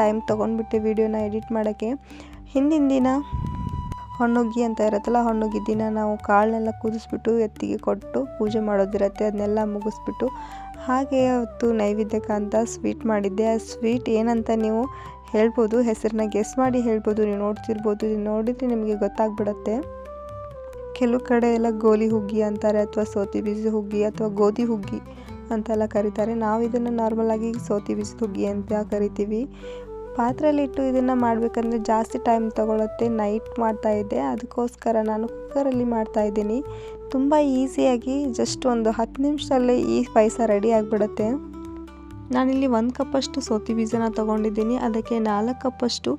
Time ತೊಗೊಂಡ್ಬಿಟ್ಟೆ ವೀಡಿಯೋನ edit ಮಾಡೋಕ್ಕೆ ಹಿಂದಿನ ದಿನ ಹೊಣ್ಣುಗ್ಗಿ ಅಂತ ಇರುತ್ತಲ್ಲ, ಹಣ್ಣುಗ್ಗಿ ದಿನ ನಾವು ಕಾಳನ್ನೆಲ್ಲ ಕುದಿಸ್ಬಿಟ್ಟು ಎತ್ತಿಗೆ ಕೊಟ್ಟು ಪೂಜೆ ಮಾಡೋದಿರತ್ತೆ, ಅದನ್ನೆಲ್ಲ ಮುಗಿಸ್ಬಿಟ್ಟು ಹಾಗೆ ಅವತ್ತು ನೈವೇದ್ಯಕ ಅಂತ ಸ್ವೀಟ್ ಮಾಡಿದ್ದೆ. ಆ ಸ್ವೀಟ್ ಏನಂತ ನೀವು ಹೇಳ್ಬೋದು, ಹೆಸರನ್ನ ಗೆಸ್ ಮಾಡಿ ಹೇಳ್ಬೋದು, ನೀವು ನೋಡ್ತಿರ್ಬೋದು ನೀವು ನೋಡಿದರೆ ನಿಮಗೆ ಗೊತ್ತಾಗ್ಬಿಡತ್ತೆ. ಕೆಲವು ಕಡೆ ಎಲ್ಲ ಗೋಲಿ ಹುಗ್ಗಿ ಅಂತಾರೆ ಅಥವಾ ಸೋತಿ ಬೀಜ ಹುಗ್ಗಿ ಅಥವಾ ಗೋಧಿ ಹುಗ್ಗಿ ಅಂತೆಲ್ಲ ಕರೀತಾರೆ. ನಾವು ಇದನ್ನು ನಾರ್ಮಲಾಗಿ ಸೋತಿ ಬೀಜದ ಹುಗ್ಗಿ ಅಂತ ಕರಿತೀವಿ. ಪಾತ್ರೆಯಲ್ಲಿಟ್ಟು ಇದನ್ನು ಮಾಡಬೇಕಂದ್ರೆ ಜಾಸ್ತಿ ಟೈಮ್ ತೊಗೊಳುತ್ತೆ. ನೈಟ್ ಮಾಡ್ತಾಯಿದ್ದೆ ಅದಕ್ಕೋಸ್ಕರ ನಾನು ಕುಕ್ಕರಲ್ಲಿ ಮಾಡ್ತಾಯಿದ್ದೀನಿ ತುಂಬ ಈಸಿಯಾಗಿ ಜಸ್ಟ್ ಒಂದು ಹತ್ತು ನಿಮಿಷದಲ್ಲೇ ಈ ಪಾಯಸ ರೆಡಿ ಆಗಿಬಿಡುತ್ತೆ. ನಾನಿಲ್ಲಿ ಒಂದು ಕಪ್ಪಷ್ಟು ಸೋತಿ ಬೀಜನ ತೊಗೊಂಡಿದ್ದೀನಿ. ಅದಕ್ಕೆ ನಾಲ್ಕು ಕಪ್ಪಷ್ಟು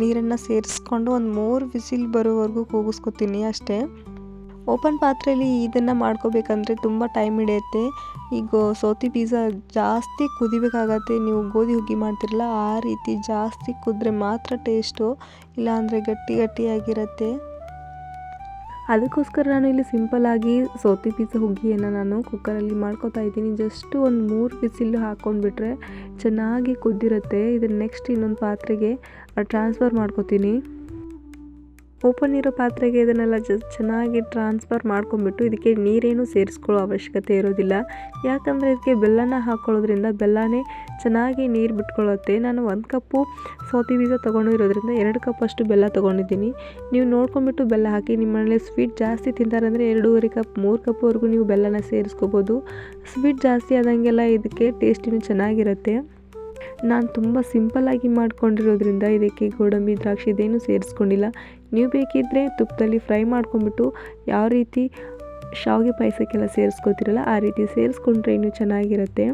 ನೀರನ್ನು ಸೇರಿಸ್ಕೊಂಡು ಒಂದು ಮೂರು ವಿಸಿಲ್ ಬರೋವರೆಗೂ ಕೂಗಿಸ್ಕೊತೀನಿ ಅಷ್ಟೇ. ಓಪನ್ ಪಾತ್ರೆಯಲ್ಲಿ ಇದನ್ನು ಮಾಡ್ಕೋಬೇಕಂದ್ರೆ ತುಂಬ ಟೈಮ್ ಹಿಡಿಯುತ್ತೆ. ಈಗ ಸೌತಿ ಬೀಜ ಜಾಸ್ತಿ ಕುದಿಬೇಕಾಗತ್ತೆ. ನೀವು ಗೋಧಿ ಹುಗ್ಗಿ ಮಾಡ್ತಿರಲ್ಲ, ಆ ರೀತಿ ಜಾಸ್ತಿ ಕುದ್ರೆ ಮಾತ್ರ ಟೇಸ್ಟು ಇಲ್ಲಾಂದರೆ ಗಟ್ಟಿ ಗಟ್ಟಿಯಾಗಿರುತ್ತೆ. ಅದಕ್ಕೋಸ್ಕರ ನಾನು ಇಲ್ಲಿ ಸಿಂಪಲ್ಲಾಗಿ ಸೌತಿ ಬೀಜ ಹುಗ್ಗಿಯನ್ನು ನಾನು ಕುಕ್ಕರಲ್ಲಿ ಮಾಡ್ಕೋತಾ ಇದ್ದೀನಿ. ಜಸ್ಟ್ ಒಂದು ಮೂರು ಬಿಸಿಲು ಹಾಕ್ಕೊಂಡ್ಬಿಟ್ರೆ ಚೆನ್ನಾಗಿ ಕುದ್ದಿರುತ್ತೆ. ಇದನ್ನು ನೆಕ್ಸ್ಟ್ ಇನ್ನೊಂದು ಪಾತ್ರೆಗೆ ಟ್ರಾನ್ಸ್ಫರ್ ಮಾಡ್ಕೋತೀನಿ. ಓಪನ್ ಇರೋ ಪಾತ್ರೆಗೆ ಇದನ್ನೆಲ್ಲ ಜಸ್ಟ್ ಚೆನ್ನಾಗಿ ಟ್ರಾನ್ಸ್ಫರ್ ಮಾಡ್ಕೊಂಬಿಟ್ಟು ಇದಕ್ಕೆ ನೀರೇನು ಸೇರಿಸ್ಕೊಳ್ಳೋ ಅವಶ್ಯಕತೆ ಇರೋದಿಲ್ಲ. ಯಾಕಂದರೆ ಇದಕ್ಕೆ ಬೆಲ್ಲನ ಹಾಕ್ಕೊಳ್ಳೋದ್ರಿಂದ ಬೆಲ್ಲನೇ ಚೆನ್ನಾಗಿ ನೀರು ಬಿಟ್ಕೊಳ್ಳುತ್ತೆ. ನಾನು ಒಂದು ಕಪ್ಪು ಸೌತಿ ಬೀಜ ತೊಗೊಂಡಿರೋದ್ರಿಂದ ಎರಡು ಕಪ್ ಅಷ್ಟು ಬೆಲ್ಲ ತೊಗೊಂಡಿದ್ದೀನಿ. ನೀವು ನೋಡ್ಕೊಂಬಿಟ್ಟು ಬೆಲ್ಲ ಹಾಕಿ ನಿಮ್ಮ ಮನೇಲಿ ಸ್ವೀಟ್ ಜಾಸ್ತಿ ತಿಂತಾರಂದರೆ ಎರಡೂವರೆ ಕಪ್, ಮೂರು ಕಪ್ವರೆಗೂ ನೀವು ಬೆಲ್ಲನ ಸೇರಿಸ್ಕೋಬೋದು. ಸ್ವೀಟ್ ಜಾಸ್ತಿ ಆದಂಗೆಲ್ಲ ಇದಕ್ಕೆ ಟೇಸ್ಟಿನೂ ಚೆನ್ನಾಗಿರುತ್ತೆ. ನಾನು ತುಂಬ ಸಿಂಪಲ್ಲಾಗಿ ಮಾಡ್ಕೊಂಡಿರೋದ್ರಿಂದ ಇದಕ್ಕೆ ಗೋಡಂಬಿ, ದ್ರಾಕ್ಷಿ ಇದೇನು ಸೇರಿಸ್ಕೊಂಡಿಲ್ಲ. ನೀವು ಬೇಕಿದ್ದರೆ ತುಪ್ಪದಲ್ಲಿ ಫ್ರೈ ಮಾಡ್ಕೊಂಬಿಟ್ಟು ಯಾವ ರೀತಿ ಶಾವಿಗೆ ಪಾಯಸಕ್ಕೆಲ್ಲ ಸೇರಿಸ್ಕೋತಿರಲ್ಲ ಆ ರೀತಿ ಸೇರಿಸ್ಕೊಂಡ್ರೆ ಇನ್ನೂ ಚೆನ್ನಾಗಿರುತ್ತೆ.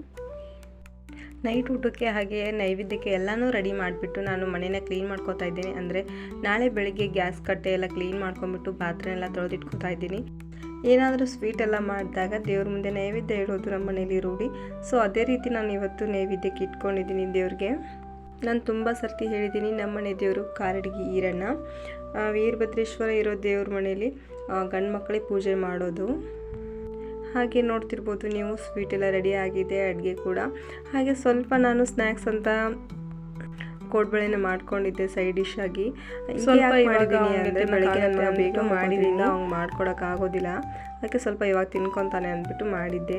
ನೈಟ್ ಊಟಕ್ಕೆ ಹಾಗೆ ನೈವೇದ್ಯಕ್ಕೆ ಎಲ್ಲನೂ ರೆಡಿ ಮಾಡಿಬಿಟ್ಟು ನಾನು ಮನೇನ ಕ್ಲೀನ್ ಮಾಡ್ಕೋತಾ ಇದ್ದೀನಿ. ಅಂದರೆ ನಾಳೆ ಬೆಳಿಗ್ಗೆ ಗ್ಯಾಸ್ ಕಟ್ಟೆ ಎಲ್ಲ ಕ್ಲೀನ್ ಮಾಡ್ಕೊಂಬಿಟ್ಟು ಪಾತ್ರೆ ಎಲ್ಲ ತೊಳೆದಿಟ್ಕೋತಾ ಇದ್ದೀನಿ. ಏನಾದರೂ ಸ್ವೀಟ್ ಎಲ್ಲ ಮಾಡಿದಾಗ ದೇವ್ರ ಮುಂದೆ ನೈವೇದ್ಯ ಇಡೋದು ನಮ್ಮ ಮನೇಲಿ ರೂಢಿ. ಸೊ ಅದೇ ರೀತಿ ನಾನು ಇವತ್ತು ನೈವೇದ್ಯಕ್ಕೆ ಇಟ್ಕೊಂಡಿದ್ದೀನಿ ದೇವ್ರಿಗೆ. ನಾನು ತುಂಬ ಸರ್ತಿ ಹೇಳಿದ್ದೀನಿ ನಮ್ಮ ಮನೆ ದೇವರು ಕಾರಡಿಗೆ ಈರಣ್ಣ. ವೀರಭದ್ರೇಶ್ವರ ಇರೋ ದೇವ್ರ ಮನೇಲಿ ಗಂಡು ಮಕ್ಕಳಿಗೆ ಪೂಜೆ ಮಾಡೋದು. ಹಾಗೆ ನೋಡ್ತಿರ್ಬೋದು ನೀವು, ಸ್ವೀಟ್ ಎಲ್ಲ ರೆಡಿ ಆಗಿದೆ, ಅಡುಗೆ ಕೂಡ. ಹಾಗೆ ಸ್ವಲ್ಪ ನಾನು ಸ್ನ್ಯಾಕ್ಸ್ ಅಂತ ಕೋಡ್ಬಳೆನ ಮಾಡ್ಕೊಂಡಿದ್ದೆ ಸೈಡ್ ಡಿಶ್ ಆಗಿ. ಸ್ವಲ್ಪ ಮಾಡಿದ್ದೀನಿ ಅಂದರೆ ಬೆಳಗ್ಗೆ ಬೇಗ ಮಾಡಿದ್ದೀನಿ ಅವ್ನು ಮಾಡ್ಕೊಡೋಕ್ಕಾಗೋದಿಲ್ಲ ಅದಕ್ಕೆ ಸ್ವಲ್ಪ ಇವಾಗ ತಿನ್ಕೊತಾನೆ ಅಂದ್ಬಿಟ್ಟು ಮಾಡಿದ್ದೆ.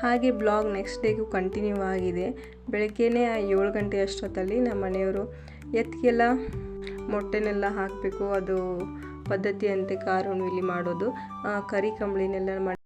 ಹಾಗೆ ಬ್ಲಾಗ್ ನೆಕ್ಸ್ಟ್ ಡೇಗೂ ಕಂಟಿನ್ಯೂ ಆಗಿದೆ. ಬೆಳಗ್ಗೆನೇ ಏಳು ಗಂಟೆ ಅಷ್ಟೊತ್ತಲ್ಲಿ ನಮ್ಮ ಮನೆಯವರು ಎತ್ತಿಗೆಲ್ಲ ಮೊಟ್ಟೆನೆಲ್ಲ ಹಾಕಬೇಕು. ಅದು ಪದ್ಧತಿಯಂತೆ ಇಲ್ಲಿ ಹುಣ್ಣಿಲಿ ಮಾಡೋದು. ಕರಿ ಕಂಬಳಿನೆಲ್ಲ ಮಾಡಿ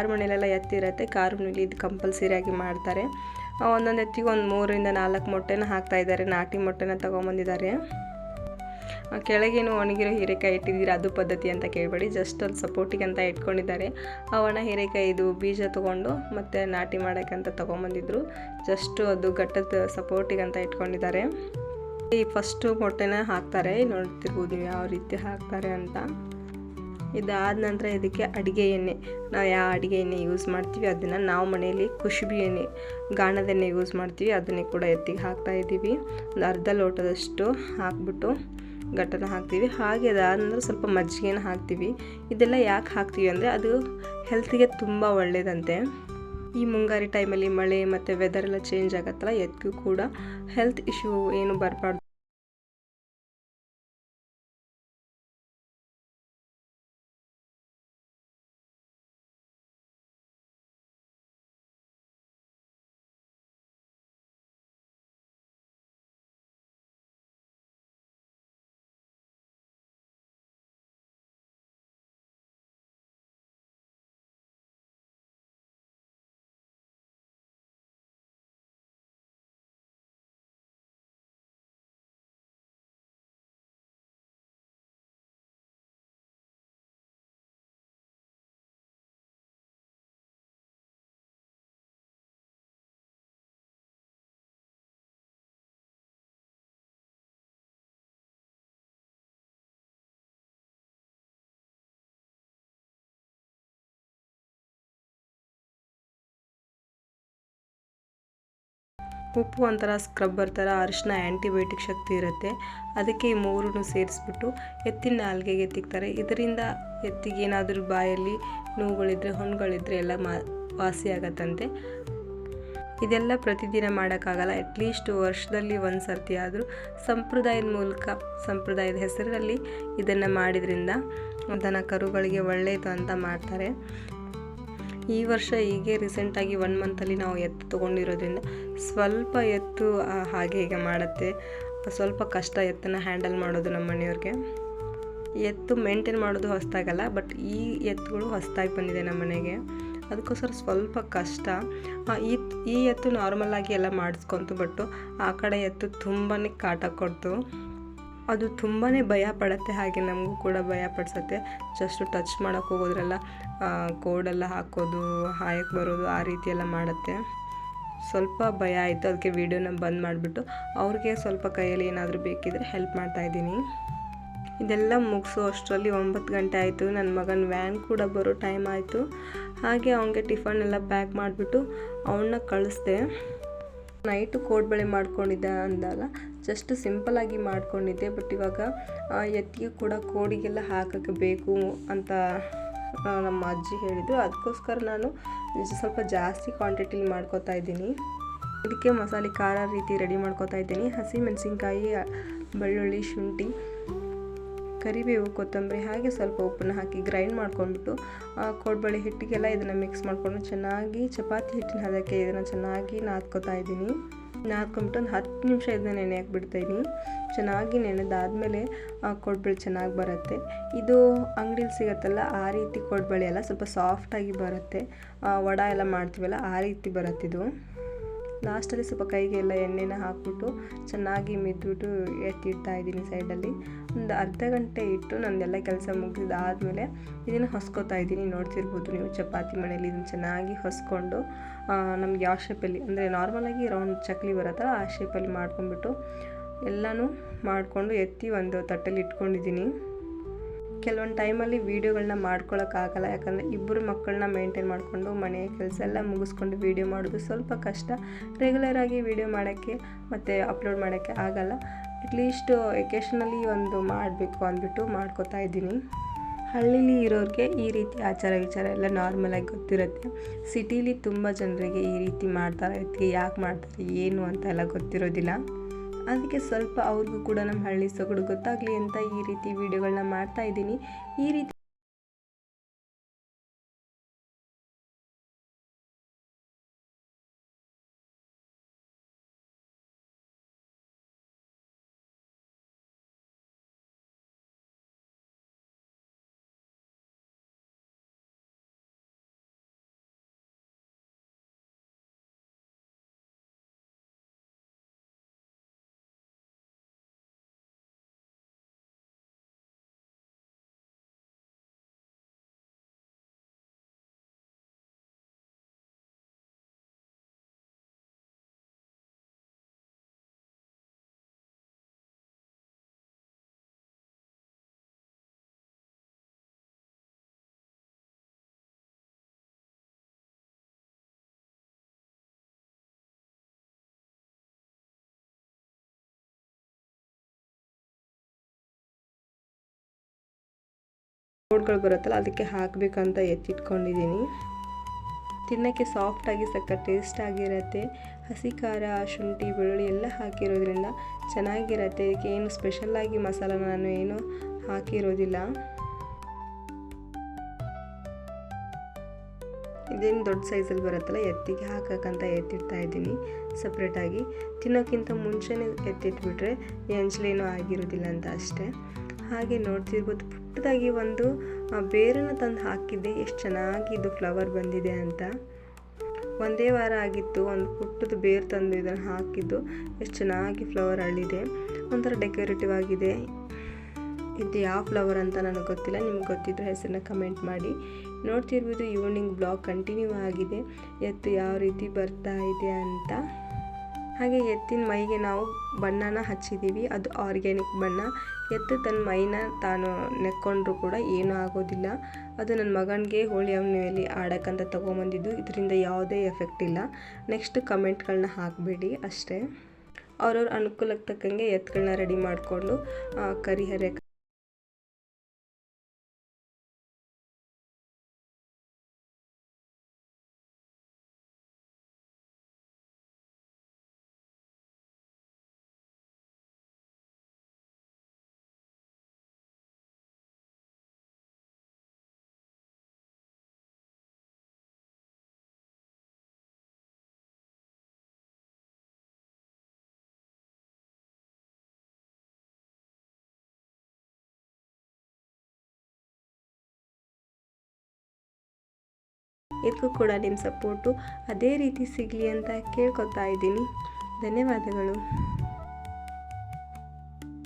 ಕಾರು ಮನೇಲೆಲ್ಲ ಎತ್ತಿರುತ್ತೆ. ಕಾರ್ ಮಣಿಲಿ ಇದು ಕಂಪಲ್ಸರಿಯಾಗಿ ಮಾಡ್ತಾರೆ. ಒಂದೊಂದು ಎತ್ತಿಗೆ ಒಂದು ಮೂರಿಂದ ನಾಲ್ಕು ಮೊಟ್ಟೆನ ಹಾಕ್ತಾ ಇದ್ದಾರೆ. ನಾಟಿ ಮೊಟ್ಟೆನ ತೊಗೊಂಬಂದಿದ್ದಾರೆ. ಕೆಳಗೇನು ಒಣಗಿರೋ ಹೀರೆಕಾಯಿ ಇಟ್ಟಿದ್ದೀರಾ? ಅದು ಪದ್ಧತಿ ಅಂತ ಕೇಳಬೇಡಿ. ಜಸ್ಟ್ ಒಂದು ಸಪೋರ್ಟಿಗೆ ಅಂತ ಇಟ್ಕೊಂಡಿದ್ದಾರೆ. ಆ, ಒಣ ಹೀರೆಕಾಯಿದು ಬೀಜ ತೊಗೊಂಡು ಮತ್ತು ನಾಟಿ ಮಾಡೋಕ್ಕಂತ ತೊಗೊಂಬಂದಿದ್ರು. ಜಸ್ಟು ಅದು ಘಟ್ಟದ ಸಪೋರ್ಟಿಗೆ ಅಂತ ಇಟ್ಕೊಂಡಿದ್ದಾರೆ. ಈ ಫಸ್ಟು ಮೊಟ್ಟೆನ ಹಾಕ್ತಾರೆ. ನೋಡ್ತಿರ್ಬೋದು ಯಾವ ರೀತಿ ಹಾಕ್ತಾರೆ ಅಂತ. ಇದಾದ ನಂತರ ಇದಕ್ಕೆ ಅಡುಗೆ ಎಣ್ಣೆ. ನಾವು ಯಾವ ಅಡುಗೆ ಎಣ್ಣೆ ಯೂಸ್ ಮಾಡ್ತೀವಿ? ಅದನ್ನು ನಾವು ಮನೆಯಲ್ಲಿ ಕುಶುಬಿ ಎಣ್ಣೆ, ಗಾಣದ ಎಣ್ಣೆ ಯೂಸ್ ಮಾಡ್ತೀವಿ. ಅದನ್ನೇ ಕೂಡ ಎತ್ತಿಗೆ ಹಾಕ್ತಾ ಇದ್ದೀವಿ. ಒಂದು ಅರ್ಧ ಲೋಟದಷ್ಟು ಹಾಕ್ಬಿಟ್ಟು ಗಟ್ಟನ ಹಾಕ್ತೀವಿ. ಹಾಗೆ ಅದಾದ ಸ್ವಲ್ಪ ಮಜ್ಜಿಗೆನ ಹಾಕ್ತೀವಿ. ಇದೆಲ್ಲ ಯಾಕೆ ಹಾಕ್ತೀವಿ ಅಂದರೆ ಅದು ಹೆಲ್ತಿಗೆ ತುಂಬ ಒಳ್ಳೆಯದಂತೆ ಈ ಮುಂಗಾರಿ ಟೈಮಲ್ಲಿ ಮಳೆ ಮತ್ತು ವೆದರ್ ಎಲ್ಲ ಚೇಂಜ್ ಆಗತ್ತಲ್ಲ ಎತ್ತಿಗೂ ಕೂಡ ಹೆಲ್ತ್ ಇಶ್ಯೂ ಏನು ಬರಬಾರ್ದು. ಉಪ್ಪು ಒಂಥರ ಸ್ಕ್ರಬ್ಬರ್ ಥರ ಅರಿಶಿನ ಆ್ಯಂಟಿಬಯೋಟಿಕ್ ಶಕ್ತಿ ಇರುತ್ತೆ. ಅದಕ್ಕೆ ಈ ಮೂರನ್ನು ಸೇರಿಸ್ಬಿಟ್ಟು ಎತ್ತಿನ ನಾಲ್ಗೆಗೆ ತಿಕ್ತಾರೆ ಇದರಿಂದ ಎತ್ತಿಗೆ ಏನಾದರೂ ಬಾಯಲ್ಲಿ ನೋವುಗಳಿದ್ರೆ ಹೊಣ್ಣುಗಳಿದ್ರೆ ಎಲ್ಲ ಮಾ ವಾಸಿಯಾಗತ್ತಂತೆ ಇದೆಲ್ಲ ಪ್ರತಿದಿನ ಮಾಡೋಕ್ಕಾಗಲ್ಲ. ಅಟ್ಲೀಸ್ಟ್ ವರ್ಷದಲ್ಲಿ ಒಂದು ಸರ್ತಿ ಆದರೂ ಸಂಪ್ರದಾಯದ ಮೂಲಕ, ಸಂಪ್ರದಾಯದ ಹೆಸರಲ್ಲಿ ಇದನ್ನು ಮಾಡಿದ್ರಿಂದ ದನ ಕರುಗಳಿಗೆ ಒಳ್ಳೆಯದು ಅಂತ ಮಾಡ್ತಾರೆ. ಈ ವರ್ಷ ಹೀಗೆ ರೀಸೆಂಟಾಗಿ ಒನ್ ಮಂತಲ್ಲಿ ನಾವು ಎತ್ತು ತೊಗೊಂಡಿರೋದ್ರಿಂದ ಸ್ವಲ್ಪ ಎತ್ತು ಹಾಗೆ ಹೀಗೆ ಮಾಡುತ್ತೆ. ಸ್ವಲ್ಪ ಕಷ್ಟ ಎತ್ತನ್ನು ಹ್ಯಾಂಡಲ್ ಮಾಡೋದು ನಮ್ಮ ಮನೆಯವ್ರಿಗೆ. ಎತ್ತು ಮೇಂಟೈನ್ ಮಾಡೋದು ಹೊಸ್ತಾಗಲ್ಲ ಬಟ್ ಈ ಎತ್ತುಗಳು ಹೊಸ್ತಾಗಿ ಬಂದಿದೆ ನಮ್ಮ ಮನೆಗೆ. ಅದಕ್ಕೋಸ್ಕರ ಸ್ವಲ್ಪ ಕಷ್ಟ. ಈ ಈ ಎತ್ತು ನಾರ್ಮಲ್ ಆಗಿ ಎಲ್ಲ ಮಾಡಿಸ್ಕೊಂತು ಬಟ್ಟು ಆ ಕಡೆ ಎತ್ತು ತುಂಬಾ ಕಾಟ ಕೊಡ್ತು. ಅದು ತುಂಬಾ ಭಯ ಪಡತ್ತೆ, ಹಾಗೆ ನಮಗೂ ಕೂಡ ಭಯ ಪಡಿಸತ್ತೆ. ಜಸ್ಟು ಟಚ್ ಮಾಡೋಕ್ಕೆ ಹೋಗೋದ್ರಲ್ಲ ಕೋಡೆಲ್ಲ ಹಾಕೋದು ಹಾಯಕ್ಕೆ ಬರೋದು ಆ ರೀತಿ ಎಲ್ಲ ಮಾಡುತ್ತೆ. ಸ್ವಲ್ಪ ಭಯ ಆಯಿತು, ಅದಕ್ಕೆ ವೀಡಿಯೋನ ಬಂದ್ ಮಾಡಿಬಿಟ್ಟು ಅವ್ರಿಗೆ ಸ್ವಲ್ಪ ಕೈಯಲ್ಲಿ ಏನಾದರೂ ಬೇಕಿದ್ರೆ ಹೆಲ್ಪ್ ಮಾಡ್ತಾಯಿದ್ದೀನಿ ಇದೆಲ್ಲ ಮುಗಿಸೋ, ಅಷ್ಟರಲ್ಲಿ ಒಂಬತ್ತು ಗಂಟೆ ಆಯಿತು ನನ್ನ ಮಗನ ವ್ಯಾನ್ ಕೂಡ ಬರೋ ಟೈಮ್ ಆಯಿತು. ಹಾಗೆ ಅವನಿಗೆ ಟಿಫನ್ ಎಲ್ಲ ಪ್ಯಾಕ್ ಮಾಡಿಬಿಟ್ಟು ಅವನ್ನ ಕಳಿಸ್ದೆ. ನೈಟು ಕೋಡ್ಬಳೆ ಮಾಡ್ಕೊಂಡಿದ್ದೆ ಅಂದಾಗ ಜಸ್ಟ್ ಸಿಂಪಲಾಗಿ ಮಾಡ್ಕೊಂಡಿದ್ದೆ ಬಟ್ ಇವಾಗ ಎತ್ತಿಗೆ ಕೂಡ ಕೋಡಿಗೆಲ್ಲ ಹಾಕೋಕ್ಕೆ ಬೇಕು ಅಂತ ನಮ್ಮ ಅಜ್ಜಿ ಹೇಳಿದರು. ಅದಕ್ಕೋಸ್ಕರ ನಾನು ಸ್ವಲ್ಪ ಜಾಸ್ತಿ ಕ್ವಾಂಟಿಟಿಲಿ ಮಾಡ್ಕೋತಾ ಇದ್ದೀನಿ. ಇದಕ್ಕೆ ಮಸಾಲೆ ಖಾರ ರೀತಿ ರೆಡಿ ಮಾಡ್ಕೋತಾ ಇದ್ದೀನಿ. ಹಸಿ ಮೆಣಸಿನ್ಕಾಯಿ, ಬೆಳ್ಳುಳ್ಳಿ, ಶುಂಠಿ, ಕರಿಬೇವು, ಕೊತ್ತಂಬರಿ, ಹಾಗೆ ಸ್ವಲ್ಪ ಉಪ್ಪನ್ನು ಹಾಕಿ ಗ್ರೈಂಡ್ ಮಾಡ್ಕೊಂಡ್ಬಿಟ್ಟು ಕೋಡ್ಬಳೆ ಹಿಟ್ಟಿಗೆಲ್ಲ ಇದನ್ನು ಮಿಕ್ಸ್ ಮಾಡಿಕೊಂಡು ಚೆನ್ನಾಗಿ ಚಪಾತಿ ಹಿಟ್ಟಿನ ಹದಕ್ಕೆ ಇದನ್ನು ಚೆನ್ನಾಗಿ ನಾದ್ಕೋತಾ ಇದ್ದೀನಿ. ನಾದ್ಕೊಂಬಿಟ್ಟು ಒಂದು ಹತ್ತು ನಿಮಿಷ ಇದನ್ನ ನೆನೆ ಹಾಕ್ಬಿಡ್ತಾಯಿದ್ದೀನಿ ಚೆನ್ನಾಗಿ ನೆನೆದಾದಮೇಲೆ ಕೊಡ್ಬಳೆ ಚೆನ್ನಾಗಿ ಬರುತ್ತೆ. ಇದು ಅಂಗಡಿಲಿ ಸಿಗತ್ತಲ್ಲ, ಆ ರೀತಿ ಕೊಡ್ಬಳೆ ಎಲ್ಲ ಸ್ವಲ್ಪ ಸಾಫ್ಟಾಗಿ ಬರುತ್ತೆ. ವಡ ಎಲ್ಲ ಮಾಡ್ತೀವಲ್ಲ, ಆ ರೀತಿ ಬರುತ್ತಿದು ಲಾಸ್ಟಲ್ಲಿ ಸ್ವಲ್ಪ ಕೈಗೆ ಎಲ್ಲ ಎಣ್ಣೆನ ಹಾಕ್ಬಿಟ್ಟು ಚೆನ್ನಾಗಿ ಮಿದ್ಬಿಟ್ಟು ಎತ್ತಿಡ್ತಾ ಇದ್ದೀನಿ ಸೈಡಲ್ಲಿ ಒಂದು ಅರ್ಧ ಗಂಟೆ ಇಟ್ಟು ನಂದೆಲ್ಲ ಕೆಲಸ ಮುಗಿದಾದಮೇಲೆ ಇದನ್ನು ಹೊಸ್ಕೊತಾ ಇದ್ದೀನಿ ನೋಡ್ತಿರ್ಬೋದು ನೀವು, ಚಪಾತಿ ಮನೇಲಿ ಇದನ್ನು ಚೆನ್ನಾಗಿ ಹೊಸ್ಕೊಂಡು ನಮ್ಗೆ ಯಾವ ಶೇಪಲ್ಲಿ ಅಂದರೆ ನಾರ್ಮಲಾಗಿ ರೌಂಡ್ ಚಕ್ಲಿ ಬರುತ್ತಲ್ಲ, ಆ ಶೇಪಲ್ಲಿ ಮಾಡ್ಕೊಂಡ್ಬಿಟ್ಟು ಎಲ್ಲನೂ ಮಾಡಿಕೊಂಡು ಎತ್ತಿ ಒಂದು ತಟ್ಟೆಲಿ ಇಟ್ಕೊಂಡಿದ್ದೀನಿ. ಕೆಲವೊಂದು ಟೈಮಲ್ಲಿ ವೀಡಿಯೋಗಳನ್ನ ಮಾಡ್ಕೊಳ್ಳೋಕ್ಕಾಗಲ್ಲ ಯಾಕಂದರೆ ಇಬ್ಬರು ಮಕ್ಕಳನ್ನ ಮೇಂಟೈನ್ ಮಾಡಿಕೊಂಡು ಮನೆಯ ಕೆಲಸ ಎಲ್ಲ ಮುಗಿಸ್ಕೊಂಡು ವೀಡಿಯೋ ಮಾಡೋದು ಸ್ವಲ್ಪ ಕಷ್ಟ. ರೆಗ್ಯುಲರಾಗಿ ವೀಡಿಯೋ ಮಾಡೋಕ್ಕೆ ಮತ್ತು ಅಪ್ಲೋಡ್ ಮಾಡೋಕ್ಕೆ ಆಗಲ್ಲ. ಅಟ್ಲೀಸ್ಟ್ ಎಕೇಷನಲ್ಲಿ ಒಂದು ಮಾಡಬೇಕು ಅಂದ್ಬಿಟ್ಟು ಮಾಡ್ಕೋತಾ ಇದ್ದೀನಿ. ಹಳ್ಳಿಲಿ ಇರೋರಿಗೆ ಈ ರೀತಿ ಆಚಾರ ವಿಚಾರ ಎಲ್ಲ ನಾರ್ಮಲಾಗಿ ಗೊತ್ತಿರುತ್ತೆ. ಸಿಟೀಲಿ ತುಂಬ ಜನರಿಗೆ ಈ ರೀತಿ ಮಾಡ್ತಾರೆ ಇದಕ್ಕೆ ಯಾಕೆ ಮಾಡ್ತಾರೆ, ಏನು ಅಂತ ಎಲ್ಲ ಗೊತ್ತಿರೋದಿಲ್ಲ. ಅದಕ್ಕೆ ಸ್ವಲ್ಪ ಅವ್ರಿಗೂ ಕೂಡ ನಮ್ಮ ಹಳ್ಳಿ ಸೊಗಡು ಗೊತ್ತಾಗಲಿ ಅಂತ ಈ ರೀತಿ ವಿಡಿಯೋಗಳನ್ನ ಮಾಡ್ತಾ ಇದ್ದೀನಿ. ಈ ರೀತಿ ರೋಡ್ಗಳು ಬರುತ್ತಲ್ಲ, ಅದಕ್ಕೆ ಹಾಕಬೇಕಂತ ಎತ್ತಿಟ್ಕೊಂಡಿದ್ದೀನಿ. ತಿನ್ನೋಕ್ಕೆ ಸಾಫ್ಟಾಗಿ ಸಕ್ಕ ಟೇಸ್ಟ್ ಆಗಿರುತ್ತೆ. ಹಸಿ ಖಾರ ಶುಂಠಿ, ಬೆಳ್ಳುಳ್ಳಿ ಎಲ್ಲ ಹಾಕಿರೋದ್ರಿಂದ ಚೆನ್ನಾಗಿರುತ್ತೆ. ಇದಕ್ಕೆ ಏನು ಸ್ಪೆಷಲ್ಲಾಗಿ ಮಸಾಲ ನಾನು ಏನು ಹಾಕಿರೋದಿಲ್ಲ. ಇದೇನು ದೊಡ್ಡ ಸೈಜಲ್ಲಿ ಬರುತ್ತಲ್ಲ, ಎತ್ತಿಗೆ ಹಾಕಕ್ಕಂತ ಎತ್ತಿಡ್ತಾ ಇದ್ದೀನಿ ಸಪ್ರೇಟಾಗಿ ತಿನ್ನೋಕ್ಕಿಂತ ಮುಂಚೆನೇ ಎತ್ತಿಟ್ಬಿಟ್ರೆ ಎಂಜ್ಲೇನೂ ಆಗಿರೋದಿಲ್ಲ ಅಂತ ಅಷ್ಟೇ. ಹಾಗೆ ನೋಡ್ತಿರ್ಬೋದು ಪುಟ್ಟದಾಗಿ ಒಂದು ಬೇರನ್ನು ತಂದು ಹಾಕಿದ್ದೆ. ಎಷ್ಟು ಚೆನ್ನಾಗಿ ಇದು ಫ್ಲವರ್ ಬಂದಿದೆ ಅಂತ. ಒಂದೇ ವಾರ ಆಗಿತ್ತು, ಒಂದು ಪುಟ್ಟದ ಬೇರು ತಂದು ಇದನ್ನು ಹಾಕಿದ್ದು. ಎಷ್ಟು ಚೆನ್ನಾಗಿ ಫ್ಲವರ್ ಅಳ್ಳಿದೆ ಒಂಥರ ಡೆಕೋರೇಟಿವ್ ಆಗಿದೆ. ಇದು ಯಾವ ಫ್ಲವರ್ ಅಂತ ನನಗೆ ಗೊತ್ತಿಲ್ಲ. ನಿಮ್ಗೆ ಗೊತ್ತಿದ್ದರೆ ಹೆಸರನ್ನ ಕಮೆಂಟ್ ಮಾಡಿ. ನೋಡ್ತಿರ್ಬೋದು ಈವ್ನಿಂಗ್ ಬ್ಲಾಗ್ ಕಂಟಿನ್ಯೂ ಆಗಿದೆ. ಎತ್ತು ಯಾವ ರೀತಿ ಬರ್ತಾ ಇದೆ ಅಂತ. ಹಾಗೆ ಎತ್ತಿನ ಮೈಗೆ ನಾವು ಬಣ್ಣನ ಹಚ್ಚಿದ್ದೀವಿ. ಅದು ಆರ್ಗ್ಯಾನಿಕ್ ಬಣ್ಣ. ಎತ್ತು ತನ್ನ ಮೈನ ತಾನು ನೆಕ್ಕೊಂಡ್ರೂ ಕೂಡ ಏನೂ ಆಗೋದಿಲ್ಲ. ಅದು ನನ್ನ ಮಗನಿಗೆ ಹೋಳಿ ಹುಣ್ಣಿಮೆಯಲ್ಲಿ ಆಡೋಕ್ಕಂತ ತೊಗೊಂಬಂದಿದ್ದು. ಇದರಿಂದ ಯಾವುದೇ ಎಫೆಕ್ಟ್ ಇಲ್ಲ. ನೆಕ್ಸ್ಟ್ ಕಮೆಂಟ್ಗಳನ್ನ ಹಾಕಬೇಡಿ ಅಷ್ಟೇ. ಅವ್ರವ್ರ ಅನುಕೂಲಕ್ಕೆ ತಕ್ಕಂಗೆ ಎತ್ತುಗಳನ್ನ ರೆಡಿ ಮಾಡಿಕೊಂಡು ಕರಿಹರೆ ಇದಕ್ಕೂ ಕೂಡ ನಿಮ್ಮ ಸಪೋರ್ಟು ಅದೇ ರೀತಿ ಸಿಗಲಿ ಅಂತ ಕೇಳ್ಕೊತಾ ಇದ್ದೀನಿ. ಧನ್ಯವಾದಗಳು.